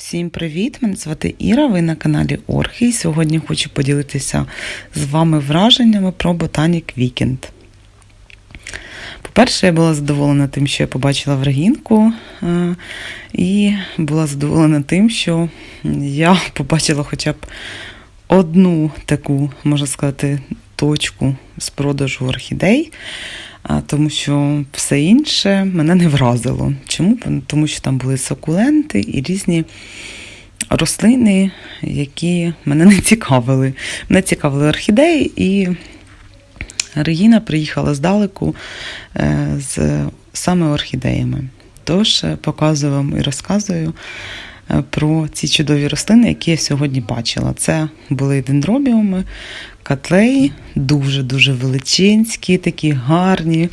Всім привіт! Мене звати Іра. Ви на каналі Орхи. І сьогодні хочу поділитися з вами враженнями про Ботанік Вікенд. По-перше, я була задоволена тим, що я побачила Врагінку, е, і була задоволена тим, що я побачила хоча б одну таку, можна сказати, точку з продажу орхідей. Тому що все інше мене не вразило. Чому? Тому що там були сукуленти і різні рослини, які мене не цікавили. Мене цікавили орхідеї, і Регіна приїхала здалеку е, з саме орхідеями. Тож е, показую вам і розказую е, про ці чудові рослини, які я сьогодні бачила. Це були дендробіуми, котлеї, дуже-дуже величенські, такі гарні,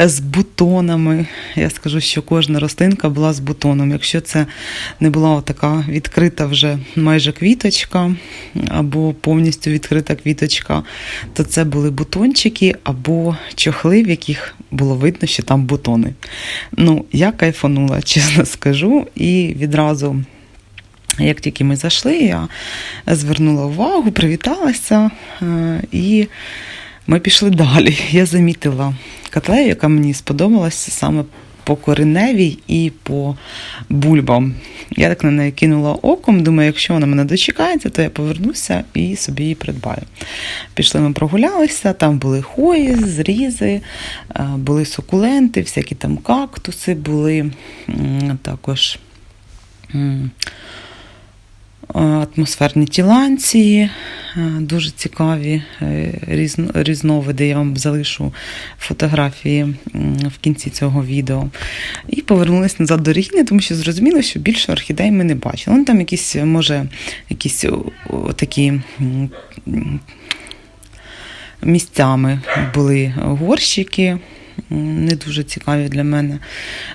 е, з бутонами. Я скажу, що кожна рослинка була з бутоном. Якщо це не була така відкрита вже майже квіточка, або повністю відкрита квіточка, то це були бутончики або чохли, в яких було видно, що там бутони. Ну, я кайфанула, чесно скажу, і відразу. Як тільки ми зайшли, я звернула увагу, привіталася, е, і ми пішли далі. Я замітила котлею, яка мені сподобалася саме по кореневій і по бульбам. Я так на неї кинула оком, думаю, якщо вона мене дочекається, то я повернуся і собі її придбаю. Пішли ми прогулялися, там були хої, зрізи, е, були сукуленти, всякі там кактуси були, також. М, Атмосферні тіланці, е, дуже цікаві е, різновиди. Я вам залишу фотографії в кінці цього відео. І повернулися назад до Регіни, тому що зрозуміло, що більше орхідей ми не бачили. Ну, там якісь, може, якісь такі. Місцями були горщики, не дуже цікаві для мене.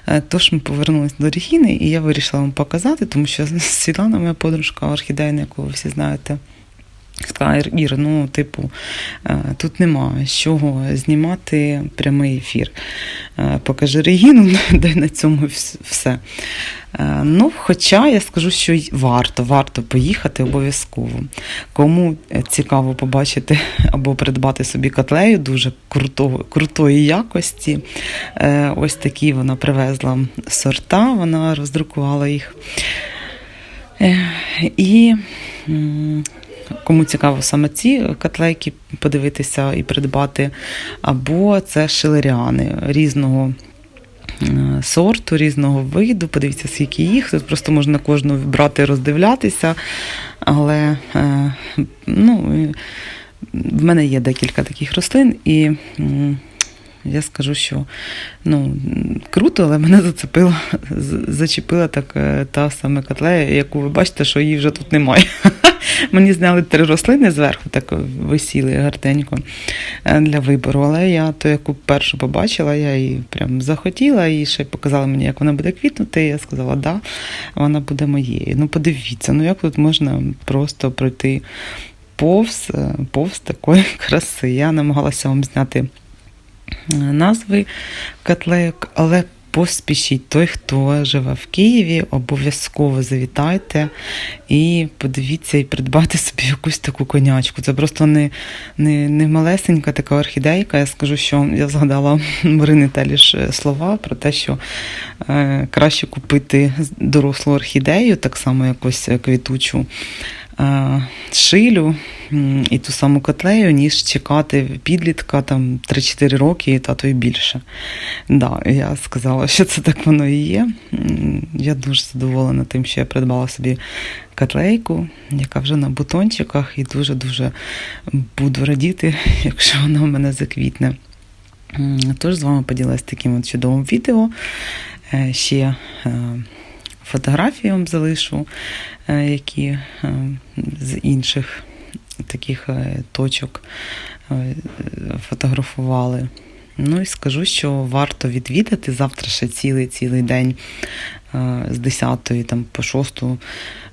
Е, Тож ми повернулися до Регіни, і я вирішила вам показати, тому що Світлана, моя подружка, орхідейна, яку ви всі знаєте, сказала, «Ір- ну, типу, е, тут нема з чого знімати прямий ефір. Е, Покажи Регіну, дай на цьому все. Е, Ну, хоча я скажу, що варто, варто поїхати обов'язково. Кому цікаво побачити або придбати собі котлею дуже крутого, крутої якості. Ось такі вона привезла сорта, вона роздрукувала їх. І кому цікаво саме ці котлейки подивитися і придбати, або це шилеріани різного е, сорту, різного виду. Подивіться, скільки їх. Тут просто можна кожну брати роздивлятися. Але е, ну, в мене є декілька таких рослин, і я скажу, що ну, круто, але мене зацепила, зачепила так е, та саме котлея, яку ви бачите, що її вже тут немає. Мені зняли три рослини зверху, так висіли гарненько е, для вибору. Але я ту, яку першу побачила, я її прям захотіла і ще показала мені, як вона буде квітнути. Я сказала, да, вона буде моєю. Ну, подивіться, ну як тут можна просто пройти повз, е, повз такої краси. Я намагалася вам зняти е, назви котлейок, але поспішіть. Той, хто живе в Києві, обов'язково завітайте і подивіться і придбати собі якусь таку конячку. Це просто не, не, не малесенька така орхідейка. Я скажу, що я згадала Марини Теліш е, слова про те, що е, краще купити дорослу орхідею, так само якось е, квітучу. Е, Шилю і ту саму котлею, ніж чекати підлітка там 3-4 роки, та то й більше. Да, я сказала, що це так воно і є. Я дуже задоволена тим, що я придбала собі котлейку, яка вже на бутончиках, і дуже-дуже буду радіти, якщо вона в мене заквітне. Тож з вами поділилась таким от чудовим відео. Е, Ще е, фотографії вам залишу, е, які е, з інших таких е, точок фотографували. Ну і скажу, що варто відвідати завтра ще цілий цілий день з 10 там, по 6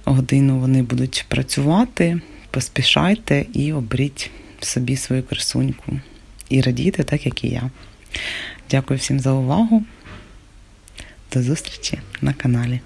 годину вони будуть працювати. Поспішайте і оберіть собі свою красуньку. І радійте так, як і я. Дякую всім за увагу. До зустрічі на каналі.